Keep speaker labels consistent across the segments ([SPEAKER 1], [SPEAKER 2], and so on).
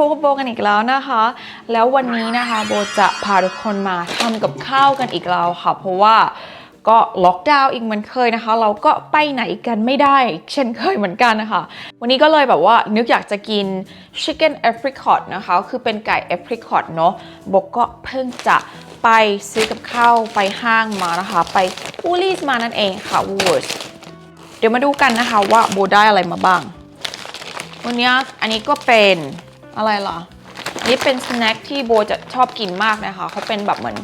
[SPEAKER 1] พบกับโบกันอีกแล้วนะคะ แล้ววันนี้นะคะโบจะพาทุกคนมาทำกับข้าวกันอีกแล้วค่ะ เพราะว่าก็ล็อกดาวน์อีกเหมือนเคยนะคะ เราก็ไปไหนกันไม่ได้เช่นเคยเหมือนกันนะคะ วันนี้ก็เลยแบบว่านึกอยากจะกิน chicken apricot นะคะ คือเป็นไก่ apricot เนอะโบก็เพิ่งจะไปซื้อกับข้าวไปห้างมานะคะ ไปอูลี่มานั่นเองค่ะ Woolworths เดี๋ยวมาดูกันนะคะว่าโบได้อะไรมาบ้าง วันนี้อันนี้ก็เป็น อะไรล่ะอันนี้เป็นสแน็คที่โบจะชอบกินมากนะคะเขาเป็นแบบเหมือน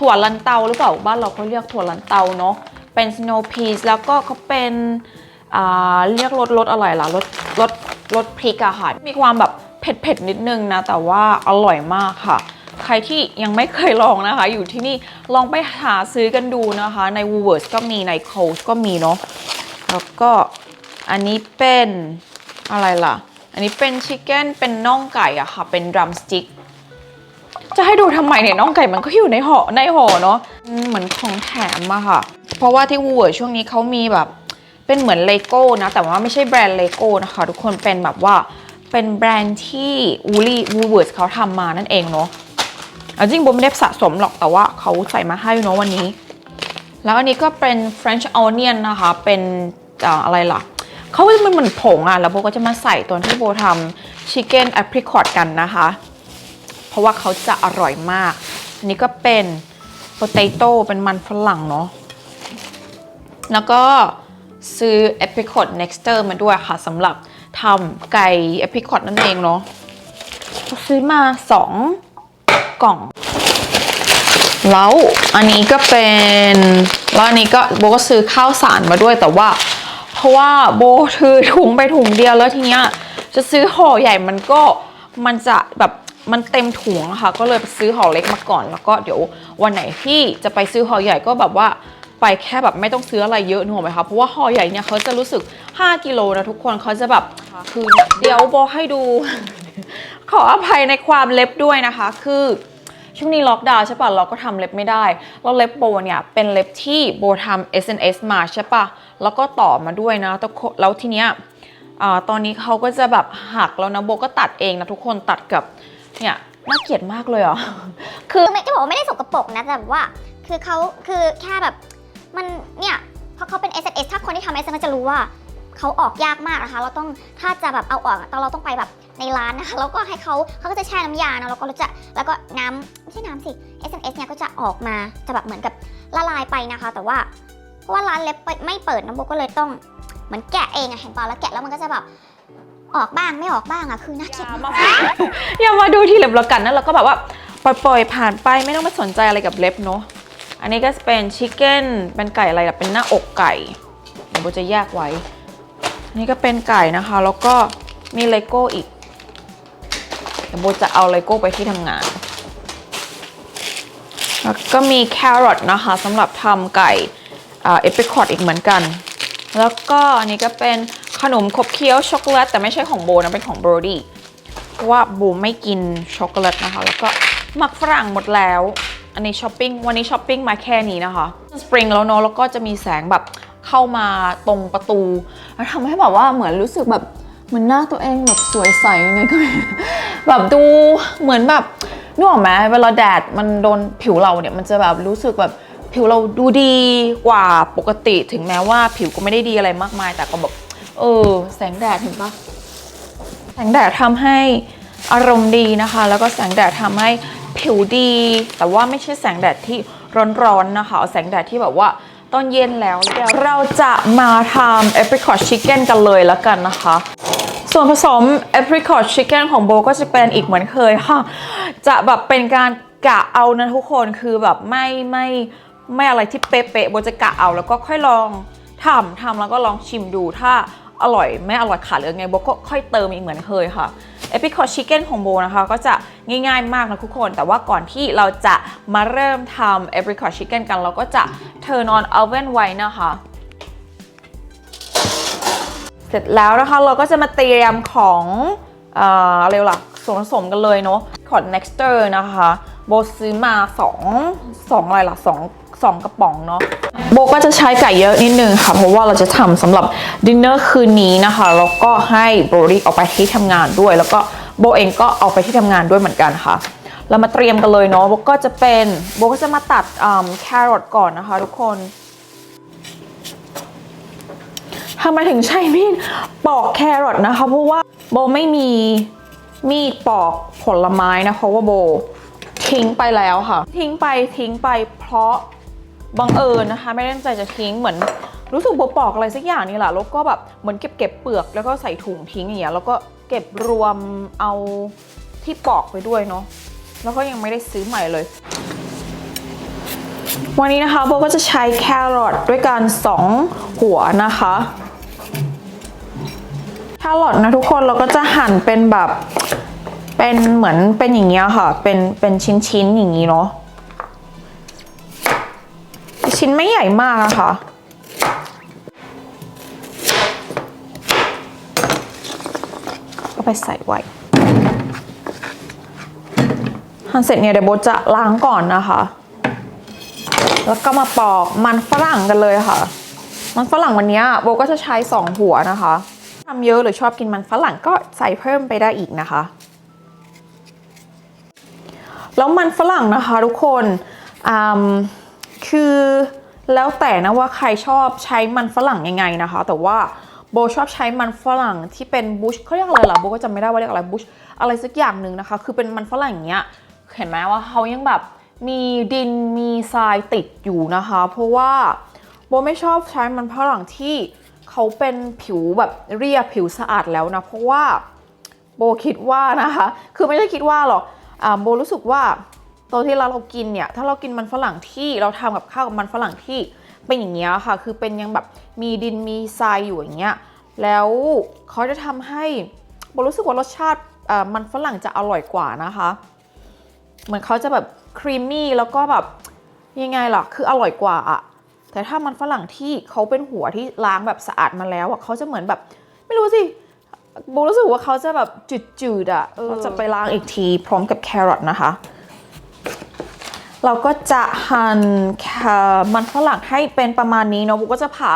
[SPEAKER 1] ถั่วลันเตาหรือเปล่าบ้านเราเขาเรียกถั่วลันเตาเนาะเป็นสโนว์พีซแล้วก็เขาเป็นอ่าเรียกรสรสอะไรล่ะรสรสรสพริกอะค่ะ มีความแบบเผ็ดเผ็ดๆนิดนึงนะ แต่ว่าอร่อยมากค่ะ ใครที่ยังไม่เคยลองนะคะ อยู่ที่นี่ลองไปหาซื้อกันดูนะคะ ใน Woolworths ก็มีใน Coles ก็มีเนาะแล้วก็อันนี้เป็นอะไรล่ะ อันนี้เป็นชิคเก้นเป็นน่องไก่อะค่ะ เป็นดรัมสติ๊กจะให้ดูทำไมเนี่ยน่องไก่มันก็อยู่ในห่อในห่อเนาะเหมือนของแถมอะค่ะ เพราะว่าที่วูเวิร์ช่วงนี้เขามีแบบเป็นเหมือนเลโก้นะ แต่ว่าไม่ใช่แบรนด์เลโก้นะคะ ทุกคนเป็นแบบว่าเป็นแบรนด์ที่วูลี่วูเวิร์เขาทำมานั่นเองเนาะเอจริงโบไม่ได้สะสมหรอกแต่ว่าเขาใส่มาให้เนาะวันนี้ แล้วอันนี้ก็เป็น French onion นะคะ เป็นอ่าอะไรล่ะ เขาจะมันเหมือนผงอะ แล้วโบก็จะมาใส่ตอนที่โบทำ chicken apricot กันนะคะ เพราะว่าเขาจะอร่อยมาก อันนี้ก็เป็น potato เป็นมันฝรั่งเนาะ แล้วก็ซื้อ apricot nexter มาด้วยค่ะสำหรับทำไก่ apricot นั่นเองเนาะซื้อมา 2 กล่อง แล้วอันนี้ก็เป็น แล้วอันนี้ก็โบก็ซื้อข้าวสารมาด้วยแต่ว่า ราะว่าโบถือถุงไปถุงเดียวแล้วทีเนี้ยจะซื้อห่อใหญ่มันก็มันจะแบบมันเต็มถุงค่ะ ก็เลยไปซื้อห่อเล็กมาก่อน แล้วก็เดี๋ยววันไหนที่จะไปซื้อห่อใหญ่ก็แบบว่าไปแค่แบบไม่ต้องซื้ออะไรเยอะหนึกออกไหมคะเพราะว่าห่อใหญ่เนี่ยเขาจะรู้สึก 5 กิโลนะทุกคนเขาจะแบบคือเดี๋ยวโบให้ดู ขออภัยในความเล็บด้วยนะคะ คือ ช่วงนี้ล็อกดาวน์ใช่ปะเราก็ทำเล็บไม่ได้ แล้วเล็บโบเนี่ยเป็นเล็บที่โบทำ SNS มาใช่ปะแล้วก็ต่อมาด้วยนะแต่คนแล้วทีเนี้ยตอนนี้เขาก็จะแบบหักแล้วนะโบก็ตัดเองนะทุกคนตัดกับเนี่ยน่าเกลียดมากเลยอะ
[SPEAKER 2] คือจะบอกว่าไม่ได้สกปรกนะแต่ว่า คือเขาคือแค่แบบมันเนี่ยเพราะเขาเป็น S S ถ้าคนที่ทำ S จะรู้ว่าเขาออกยากมากนะคะ เราต้องถ้าจะแบบเอาออกอะเราต้องไปแบบ ในร้านนะคะแล้วก็ให้เขาเขาก็จะแช่น้ำยาเนอะแล้วก็จะแล้วก็น้ำไม่ใช่น้ำสิ S S เนี่ยก็จะออกมาจะแบบเหมือนกับละลายไปนะคะ แต่ว่าเพราะว่าร้านเล็บไม่เปิดนะโบก็เลยต้องเหมือนแกะเองอะเห็นปะแล้วแกะแล้วมันก็จะแบบออกบ้างไม่ออกบ้างอะคือน่าเกลียดมาก
[SPEAKER 1] อย่ามาดูที่เล็บเรากันนะเราก็แบบว่าปล่อยๆผ่านไปไม่ต้องมาสนใจอะไรกับเล็บเนาะอันนี้ก็เป็นชิคเก้นเป็นไก่อะไรล่ะเป็นหน้าอกไก่เดี๋ยวโบจะแยกไว้อันนี้ก็เป็นไก่นะคะ แล้วก็มีเลโก้อีก ดี๋ยวโบจะเอาเลโก้ไปที่ทำงาน แล้วก็มีแครอทนะคะสำหรับทำไก่เอพิคอตอีกเหมือนกัน แล้วก็อันนี้ก็เป็นขนมขบเคี้ยวช็อกโกแลตแต่ไม่ใช่ของโบนะ เป็นของโบรดี้เพราะว่าโบไม่กินช็อกโกแลตนะคะ แล้วก็หมักฝรั่งหมดแล้ว อันนี้ช้อปปิ้งวันนี้ช้อปปิ้งมาแค่นี้นะคะสปริงแล้วเนาะแล้วก็จะมีแสงแบบเข้ามาตรงประตูแล้วทำให้แบบว่าเหมือนรู้สึกแบบเหมือนหน้าตัวเองแบบสวยใสยังไงก็ไม่ แบบดูเหมือนแบบนึกออกไหมเวลาแดดมันโดนผิวเราเนี่ยมันจะแบบรู้สึกแบบผิวเราดูดีกว่าปกติถึงแม้ว่าผิวก็ไม่ได้ดีอะไรมากมาย แต่ก็แบบเออ แสงแดดเห็นปะแสงแดดทำให้อารมณ์ดีนะคะ แล้วก็แสงแดดทำให้ผิวดี แต่ว่าไม่ใช่แสงแดดที่ร้อนๆนะคะเอาแสงแดดที่แบบว่าตอนเย็นแล้วเดี๋ยวเราจะมาทำ apricot chicken กันเลยแล้วกันนะคะ ส่วนผสม apricot chicken ของโบก็จะเป็นอีกเหมือนเคยค่ะ จะแบบเป็นการกะเอานะทุกคนคือแบบไม่ไม่ไม่อะไรที่เป๊ะๆโบจะกะเอาแล้วก็ค่อยลองทำทำแล้วก็ลองชิมดูถ้าอร่อยไม่อร่อยขาดหรือไงโบก็ค่อยเติมอีกเหมือนเคยค่ะ apricot chicken ของโบนะคะก็จะง่ายๆมากนะทุกคน แต่ว่าก่อนที่เราจะมาเริ่มทำ apricot chicken กัน เราก็จะ turn on oven ไว้นะคะ สร็จแล้วนะคะเราก็จะมาเตรียมของเอ่ออะไรล่ะส่วนผสมกันเลยเนาะขอด Nexter นะคะโบซื้อมา2 2อะไรล่ะ2 2 กระป๋องเนาะโบก็จะใช้ไก่เยอะนิดนึงค่ะ เพราะว่าเราจะทำสำหรับดินเนอร์คืนนี้นะคะ แล้วก็ให้โบริกออกไปที่ทำงานด้วย แล้วก็โบเองก็เอาไปที่ทำงานด้วยเหมือนกันค่ะ เรามาเตรียมกันเลยเนาะโบก็จะเป็นโบก็จะมาตัดแครอทก่อนนะคะ ทุกคน ทำไมถึงใช้มีดปอกแครอทนะคะ เพราะว่าโบไม่มีมีดปอกผลไม้นะเพราะว่าโบทิ้งไปแล้วค่ะ ทิ้งไปทิ้งไปเพราะบังเอิญนะคะ ไม่ได้ตั้งใจจะทิ้งเหมือน รู้สึกโบปอกอะไรสักอย่างนี่แหละแล้วก็แบบเหมือนเก็บเก็บเปลือกแล้วก็ใส่ถุงทิ้งอย่างเงี้ยแล้วก็เก็บรวมเอาที่ปอกไปด้วยเนาะแล้วก็ยังไม่ได้ซื้อใหม่เลย วันนี้นะคะโบก็จะใช้แครอทด้วยกัน2หัวนะคะ แครอทนะทุกคนเราก็จะหั่นเป็นแบบเป็นเหมือนเป็นอย่างเงี้ยค่ะ เป็นเป็นชิ้นชิ้นๆอย่างนี้เนาะชิ้นไม่ใหญ่มากนะคะก็ไปใส่ไว้หั่นเสร็จเนี่ยเดี๋ยวโบจะล้างก่อนนะคะ แล้วก็มาปอกมันฝรั่งกันเลยค่ะ มันฝรั่งวันเนี้ยโบก็จะใช้2หัวนะคะ เยอะหรือชอบกินมันฝรั่งก็ใส่เพิ่มไปได้อีกนะคะ แล้วมันฝรั่งนะคะทุกคนคือแล้วแต่นะว่าใครชอบใช้มันฝรั่งยังไงนะคะ แต่ว่าโบชอบใช้มันฝรั่งที่เป็นบุชเขาเรียกอะไรล่ะโบก็จำไม่ได้ว่าเรียกอะไรบุชอะไรสักอย่างหนึ่งนะคะ คือเป็นมันฝรั่งอย่างเงี้ยเห็นไหมว่าเขายังแบบมีดินมีทรายติดอยู่นะคะ เพราะว่าโบไม่ชอบใช้มันฝรั่งที่ เขาเป็นผิวแบบเรียบผิวสะอาดแล้วนะ เพราะว่าโบคิดว่านะคะ คือไม่ได้คิดว่าหรอกอ่าโบรู้สึกว่าตอนที่เราเรากินเนี่ย ถ้าเรากินมันฝรั่งที่เราทำกับข้าวกับมันฝรั่งที่เป็นอย่างเงี้ยค่ะ คือเป็นยังแบบมีดินมีทรายอยู่อย่างเงี้ย แล้วเขาจะทำให้โบรู้สึกว่ารสชาติอ่ามันฝรั่งจะอร่อยกว่านะคะ เหมือนเขาจะแบบครีมมี่แล้วก็แบบยังไงล่ะ คืออร่อยกว่าอะ แต่ถ้ามันฝรั่งที่เขาเป็นหัวที่ล้างแบบสะอาดมาแล้วอะเขาจะเหมือนแบบ ไม่รู้สิโบรู้สึกว่าเขาจะแบบจืดๆอะเราจะไปล้างอีกทีพร้อมกับแครอทนะคะ เราก็จะหั่นมันฝรั่งให้เป็นประมาณนี้เนาะโบก็จะผ่า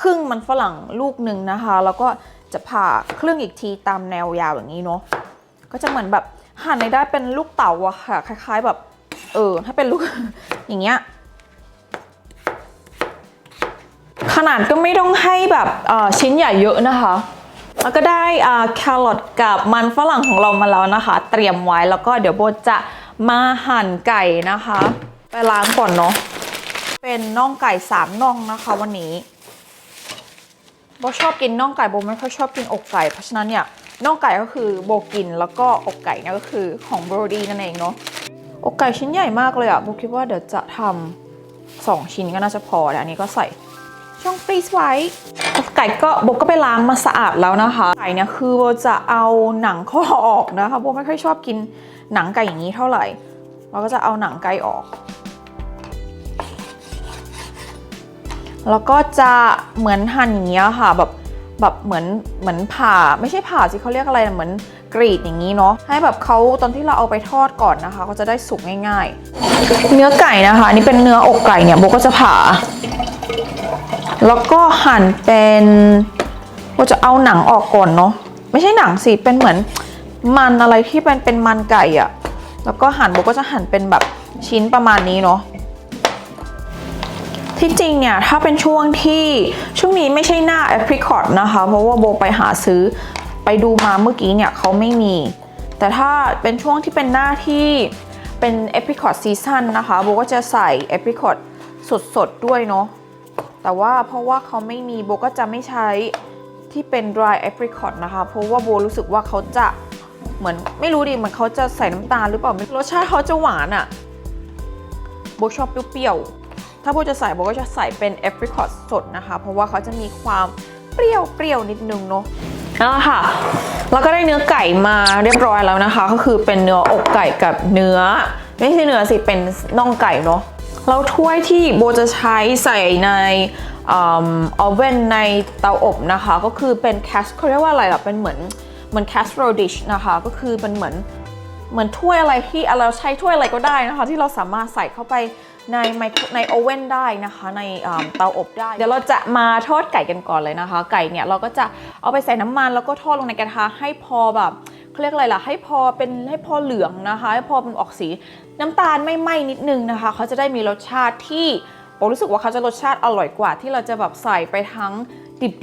[SPEAKER 1] ครึ่งมันฝรั่งลูกหนึ่งนะคะ แล้วก็จะผ่าครึ่งอีกทีตามแนวยาวอย่างนี้เนาะก็จะเหมือนแบบหั่นในได้เป็นลูกเต๋าอะค่ะ คล้าย ๆแบบ เออถ้เป็นลูกอย่างเงี้ย ขนาดก็ไม่ต้องให้แบบชิ้นใหญ่เยอะนะคะ แล้วก็ได้แครอทกับมันฝรั่งของเรามาแล้วนะคะ เตรียมไว้แล้วก็เดี๋ยวโบจะมาหั่นไก่นะคะ ไปล้างก่อนเนาะเป็นน่องไก่สามน่องนะคะวันนี้โบชอบกินน่องไก่โบไม่ค่อยชอบกินอกไก่เพราะฉะนั้นเนี่ยน่องไก่ก็คือโบกินแล้วก็อกไก่เนี่ยก็คือของโบรดีนั่นเองเนาะอกไก่ชิ้นใหญ่มากเลยอะโบคิดว่าเดี๋ยวจะทำสองชิ้นก็น่าจะพอแต่อันนี้ก็ใส่ ช่องฟรีซไว้ไก่ก็โบก็ไปล้างมาสะอาดแล้วนะคะไก่เนี่ยคือโบจะเอาหนังข้อออกนะคะโบไม่ค่อยชอบกินหนังไก่อย่างนี้เท่าไหร่ เราก็จะเอาหนังไก่ออก แล้วก็จะเหมือนหั่นอย่างเงี้ยค่ะแบบแบบเหมือนเหมือนผ่าไม่ใช่ผ่าสิเขาเรียกอะไรเหมือน กรีดอย่างนี้เนาะให้แบบเขาตอนที่เราเอาไปทอดก่อนนะคะ ก็จะได้สุกง่ายๆ เนื้อไก่นะคะ นี่เป็นเนื้ออกไก่เนี่ยโบก็จะผ่า แล้วก็หั่นเป็นเราจะเอาหนังออกก่อนเนาะไม่ใช่หนังสิเป็นเหมือนมันอะไรที่เป็นเป็นมันไก่อะแล้วก็หั่นโบก็จะหั่นเป็นแบบชิ้นประมาณนี้เนาะที่จริงเนี่ยถ้าเป็นช่วงที่ช่วงนี้ไม่ใช่หน้า apricot นะคะ เพราะว่าโบไปหาซื้อ ไปดูมาเมื่อกี้เนี่ยเขาไม่มี แต่ถ้าเป็นช่วงที่เป็นหน้าที่เป็น apricot season นะคะโบก็จะใส่ apricot สดๆด้วยเนาะแต่ว่าเพราะว่าเขาไม่มีโบก็จะไม่ใช้ที่เป็น dry apricot นะคะ เพราะว่าโบรู้สึกว่าเขาจะเหมือนไม่รู้ดิเหมือนเขาจะใส่น้ำตาลหรือเปล่ารสชาติเขาจะหวานอะ่ะโบชอบเปรี้ยวๆ ถ้าโบจะใส่โบก็จะใส่เป็น apricot สดนะคะ เพราะว่าเขาจะมีความเปรี้ยวๆนิดนึงเนาะ นั่นแหละค่ะ แล้วก็ได้เนื้อไก่มาเรียบร้อยแล้วนะคะ ก็คือเป็นเนื้ออกไก่กับเนื้อ ไม่ใช่เนื้อสิเป็นน่องไก่เนาะแล้วถ้วยที่โบจะใช้ใส่ในออเวนในเตาอบนะคะ ก็คือเป็นแคสเขาเรียกว่าอะไรล่ะเป็นเหมือนเหมือนแคสโรดิชนะคะ ก็คือเป็นเหมือนเหมือนถ้วยอะไรที่เราใช้ถ้วยอะไรก็ได้นะคะ ที่เราสามารถใส่เข้าไป ในไมโครในโอเว่นได้นะคะในเตาอบได้ เดี๋ยวเราจะมาทอดไก่กันก่อนเลยนะคะ ไก่เนี่ยเราก็จะเอาไปใส่น้ำมันแล้วก็ทอดลงในกระทะให้พอแบบเขาเรียกอะไรล่ะให้พอเป็นให้พอเหลืองนะคะให้พอเป็นออกสีน้ำตาลไม่ไหม้นิดนึงนะคะเขาจะได้มีรสชาติที่โบรู้สึกว่าเขาจะรสชาติอร่อยกว่า ที่เราจะแบบใส่ไปทั้ง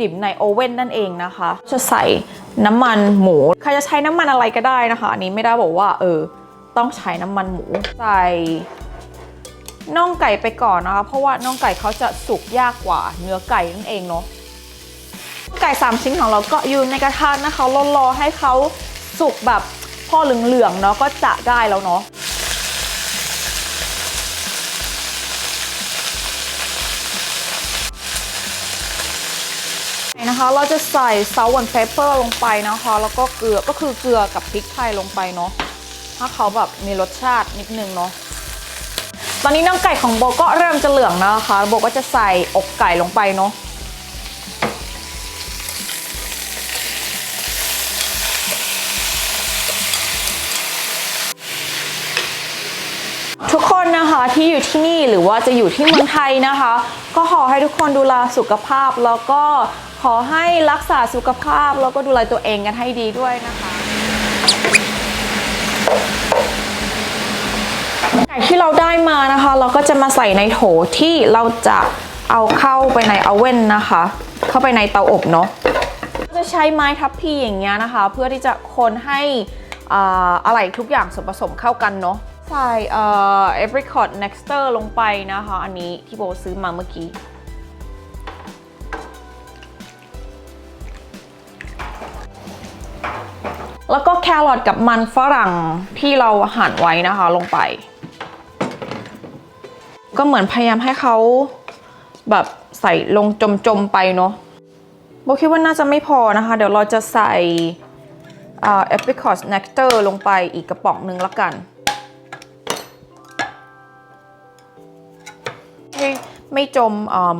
[SPEAKER 1] ดิบๆในโอเว่นนั่นเองนะคะ จะใส่น้ำมันหมูใครจะใช้น้ำมันอะไรก็ได้นะคะ อันนี้ไม่ได้บอกว่าเออต้องใช้น้ำมันหมู ใส่ น่องไก่ไปก่อนนะคะ เพราะว่าน่องไก่เขาจะสุกยากกว่าเนื้อไก่นั่นเองเนาะไก่สามชิ้นของเราก็อยู่ในกระทะนะคะรอรอให้เขาสุกแบบพอเหลืองๆเนาะก็จะได้แล้วเนาะนะคะเราจะใส่ salt and pepper ลงไปนะคะ แล้วก็เกลือก็คือเกลือกับพริกไทยลงไปเนาะถ้าเขาแบบมีรสชาตินิดนึงเนาะ ตอนนี้น้ำไก่ของโบก็เริ่มจะเหลืองแล้วนะคะโบก็จะใส่อกไก่ลงไปเนาะทุกคนนะคะที่อยู่ที่นี่หรือว่าจะอยู่ที่เมืองไทยนะคะ ก็ขอให้ทุกคนดูแลสุขภาพแล้วก็ขอให้รักษาสุขภาพแล้วก็ดูแลตัวเองกันให้ดีด้วยนะคะ ไก่ที่เราได้มานะคะ เราก็จะมาใส่ในโถที่เราจะเอาเข้าไปในอเว่นนะคะ เข้าไปในเตาอบเนาะจะใช้ไม้ทับพี่อย่างเงี้ยนะคะ เพื่อที่จะคนให้ออะไรทุกอย่างส่วนผสมเข้ากันเนาะใส่เอ่อ apricot nexter ลงไปนะคะ อันนี้ที่โบซื้อมาเมื่อกี้แล้วก็แครอทกับมันฝรั่งที่เราหั่นไว้นะคะลงไป ก็เหมือนพยายามให้เขาแบบใส่ลงจมๆไปเนาะโบคิดว่าน่าจะไม่พอนะคะ เดี๋ยวเราจะใส่เอ่อ apricot nectar ลงไปอีกกระป๋องหนึ่งละกันให้ไม่จมม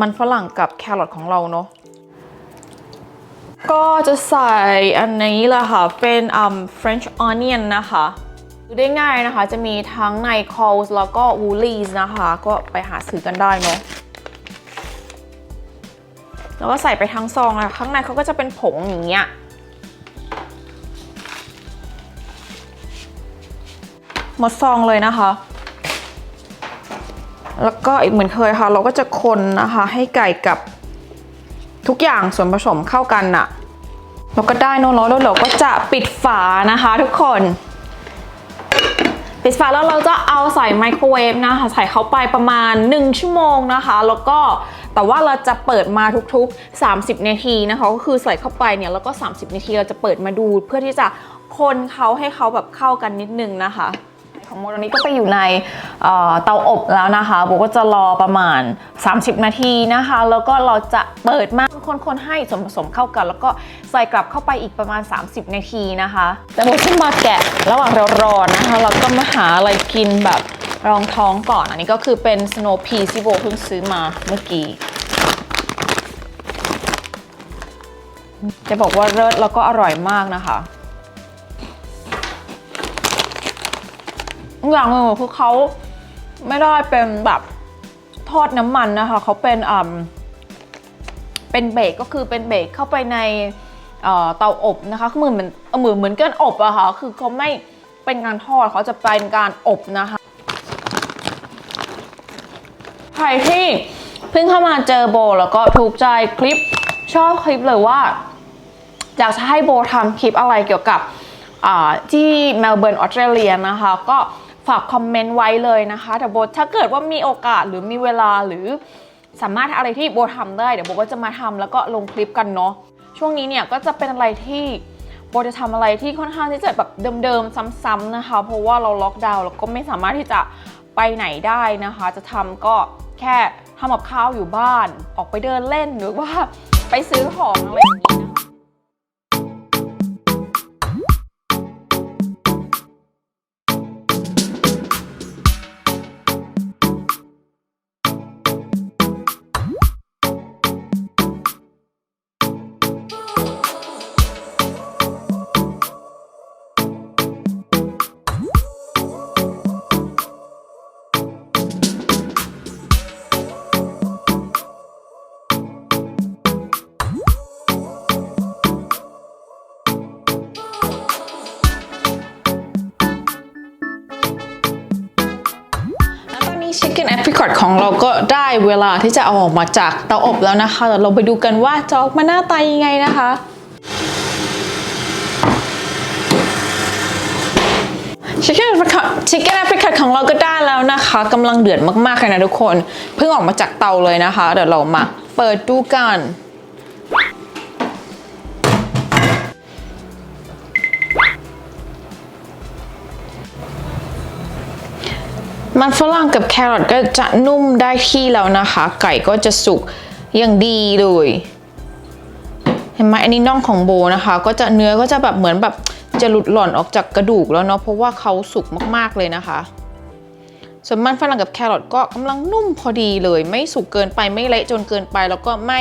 [SPEAKER 1] มันฝรั่งกับแครอทของเราเนาะก็จะใส่อันนี้แหละค่ะ เป็น French onion นะคะ ดูได้ง่ายนะคะ จะมีทั้งใน Coles แล้วก็ Woolies นะคะ ก็ไปหาซื้อกันได้เนาะแล้วก็ใส่ไปทั้งซองอะข้างในเขาก็จะเป็นผงอย่างเงี้ยหมดซองเลยนะคะ แล้วก็อีกเหมือนเคยค่ะ เราก็จะคนนะคะ ให้ไก่กับทุกอย่างส่วนผสมเข้ากันน่ะเราก็ได้นอะแล้วเราก็จะปิดฝานะคะทุกคน ปิดฝาแล้วเราจะเอาใส่ไมโครเวฟนะคะใส่เข้าไปประมาณ 1 ชั่วโมงนะคะ แล้วก็แต่ว่าเราจะเปิดมาทุกๆ 30 นาทีนะคะก็คือใส่เข้าไปเนี่ยแล้วก็ 30 นาทีเราจะเปิดมาดูเพื่อที่จะคนเขาให้เขาแบบเข้ากันนิดนึงนะคะ ของโมตอนนี้ก็ไปอยู่ในเตาอบแล้วนะคะโบก็จะรอประมาณ 30 นาทีนะคะ แล้วก็เราจะเปิดมาคนๆให้ส่วนผสมเข้ากัน แล้วก็ใส่กลับเข้าไปอีกประมาณ 30 นาทีนะคะแต่โบจะมาแกะระหว่างเรารอนะคะ เราก็มาหาอะไรกินแบบรองท้องก่อน อันนี้ก็คือเป็น snow pea ที่โบเพิ่งซื้อมาเมื่อกี้จะบอกว่าเลิศแล้วก็อร่อยมากนะคะ อย่างหนึ่งคือเขาไม่ได้เป็นแบบทอดน้ำมันนะคะเขาเป็นอ่าเป็นเบรกก็คือเป็นเบรกเข้าไปในเตาอบนะคะเหมือนเหมือนเหมือนเหมือนกันอบอะค่ะคือเขาไม่เป็นการทอดเขาจะเป็นการอบนะคะใครที่เพิ่งเข้ามาเจอโบ แล้วก็ถูกใจคลิปชอบคลิปเลยว่าอยากจะให้โบทำคลิปอะไรเกี่ยวกับที่เมลเบิร์นออสเตรเลียนะคะ ก็ ฝากคอมเมนต์ไว้เลยนะคะแต่โบถ้าเกิดว่ามีโอกาสหรือมีเวลาหรือสามารถอะไรที่โบทำได้เดี๋ยวโบก็จะมาทำแล้วก็ลงคลิปกันเนาะช่วงนี้เนี่ยก็จะเป็นอะไรที่โบจะทำอะไรที่ค่อนข้างที่จะแบบเดิมๆซ้ำๆนะคะ เพราะว่าเราล็อกดาวน์แล้วก็ไม่สามารถที่จะไปไหนได้นะคะ จะทำก็แค่ทำกับข้าวอยู่บ้าน ออกไปเดินเล่นหรือว่าไปซื้อของอะไรอย่างนี้นะ คเก้นแอปริคอตของเราก็ได้เวลาที่จะเอาออกมาจากเตาอบแล้วนะคะเดี๋ยวเราไปดูกันว่าจะออกมาหน้าตายังไงนะคะ Chicken apricot Chicken apricot ของเราก็ได้แล้วนะคะกำลังเดือดมากๆเลยนะทุกคน เพิ่งออกมาจากเตาเลยนะคะ เดี๋ยวเรามาเปิดดูกัน มันฝรั่งกับแครอทก็จะนุ่มได้ที่แล้วนะคะ ไก่ก็จะสุกอย่างดีเลย เห็นไหมอันนี้น่องของโบนะคะ ก็จะเนื้อก็จะแบบเหมือนแบบจะหลุดหล่อนออกจากกระดูกแล้วเนาะเพราะว่าเขาสุกมากๆเลยนะคะ ส่วนมันฝรั่งกับแครอทก็กำลังนุ่มพอดีเลย ไม่สุกเกินไปไม่เละจนเกินไปแล้วก็ไม่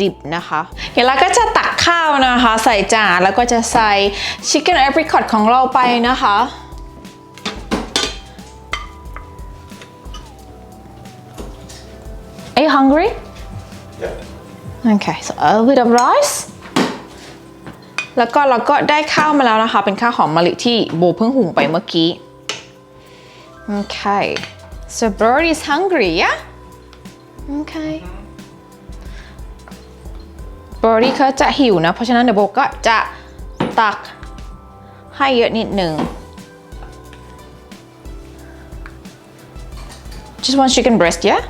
[SPEAKER 1] ดิบนะคะเดี๋ยวเราก็จะตักข้าวนะคะ ใส่จานแล้วก็จะใส่ chicken apricot ของเราไปนะคะ hungry?
[SPEAKER 3] Yeah.
[SPEAKER 1] Okay, so a little bit of rice แล้วก็เราก็ได้ข้าวมาแล้วนะคะ เป็นข้าวหอมมะลิที่โบเพิ่งหุงไปเมื่อกี้ Okay, so bird is hungry, yeah? Okay. Birdie เขาจะหิวนะ เพราะฉะนั้นเดี๋ยวโบก็จะตักให้เยอะนิดหนึ่ง Just one chicken breast, yeah?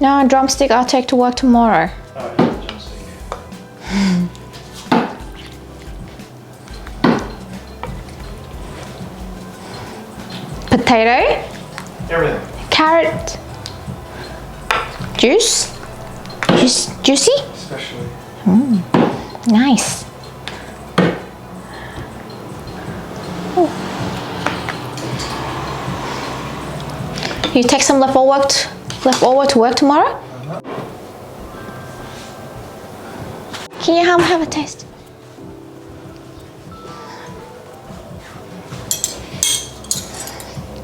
[SPEAKER 1] No, drumstick I'll take to work tomorrow.
[SPEAKER 3] oh, yeah, drumstick.
[SPEAKER 1] Potato,
[SPEAKER 3] Everything,
[SPEAKER 1] carrot, juice, juice, juicy,
[SPEAKER 3] especially.
[SPEAKER 1] Mm, nice. Ooh. You take some leftover work, t- leftover to work tomorrow. Can you have, have a taste?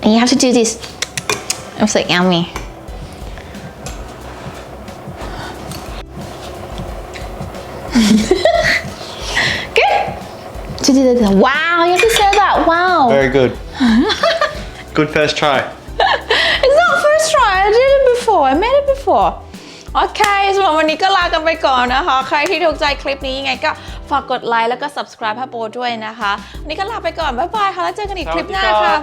[SPEAKER 1] And you have to do this. It's like yummy. Good. Wow, you have to say that. Wow.
[SPEAKER 3] Very good. good first try.
[SPEAKER 1] For โอเคสำหรับวันนี้ก็ลากันไปก่อนนะคะ ใครที่ถูกใจคลิปนี้ยังไงก็ฝากกดไลค์แล้วก็ subscribe ให้โบด้วยนะคะ วันนี้ก็ลาไปก่อน บ๊ายบายค่ะ แล้วเจอกันอีกคลิปหน้าค่ะ